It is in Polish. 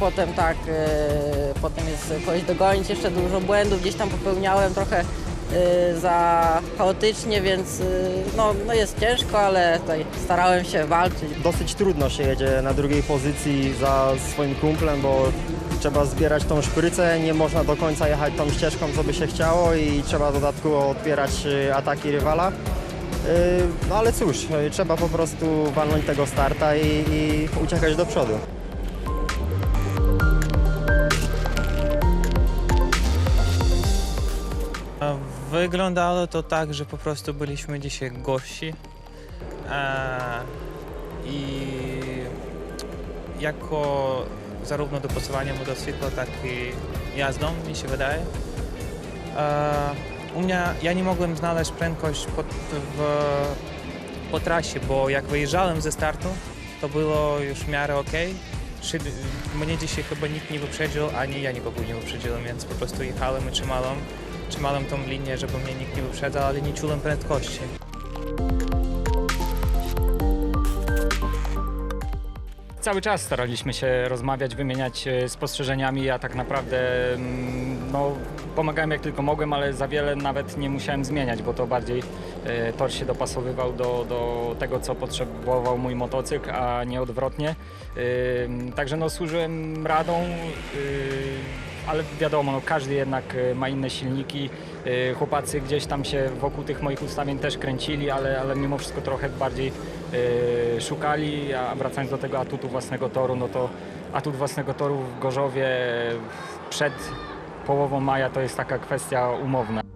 potem tak, e, potem jest kogoś dogonić, jeszcze dużo błędów gdzieś tam popełniałem trochę e, za chaotycznie, więc e, no, no jest ciężko, ale tutaj starałem się walczyć. Dosyć trudno się jedzie na drugiej pozycji za swoim kumplem, bo trzeba zbierać tą szprycę, nie można do końca jechać tą ścieżką, co by się chciało i trzeba dodatkowo odbierać ataki rywala. No ale cóż, trzeba po prostu walnąć tego starta i, i uciekać do przodu. Wyglądało to tak, że po prostu byliśmy dzisiaj gorsi. E, I jako zarówno dopasowanie motocykla, tak i jazdą, mi się wydaje. E, u mnie, ja nie mogłem znaleźć prędkość po, w, po trasie, bo jak wyjeżdżałem ze startu, to było już w miarę ok. Mnie dzisiaj chyba nikt nie wyprzedził, ani ja nikogo nie wyprzedziłem, więc po prostu jechałem i trzymałem trzymałem tą linię, żeby mnie nikt nie wyprzedzał, ale nie czułem prędkości. Cały czas staraliśmy się rozmawiać, wymieniać e, spostrzeżeniami. Ja tak naprawdę mm, no, pomagałem jak tylko mogłem, ale za wiele nawet nie musiałem zmieniać, bo to bardziej e, tor się dopasowywał do, do tego, co potrzebował mój motocykl, a nie odwrotnie. Ym, Także no, służyłem radą, ale wiadomo, no, każdy jednak e, ma inne silniki. E, Chłopacy gdzieś tam się wokół tych moich ustawień też kręcili, ale, ale mimo wszystko trochę bardziej e, szukali, a wracając do tego atutu własnego toru, no to atut własnego toru w Gorzowie przed połową maja to jest taka kwestia umowna.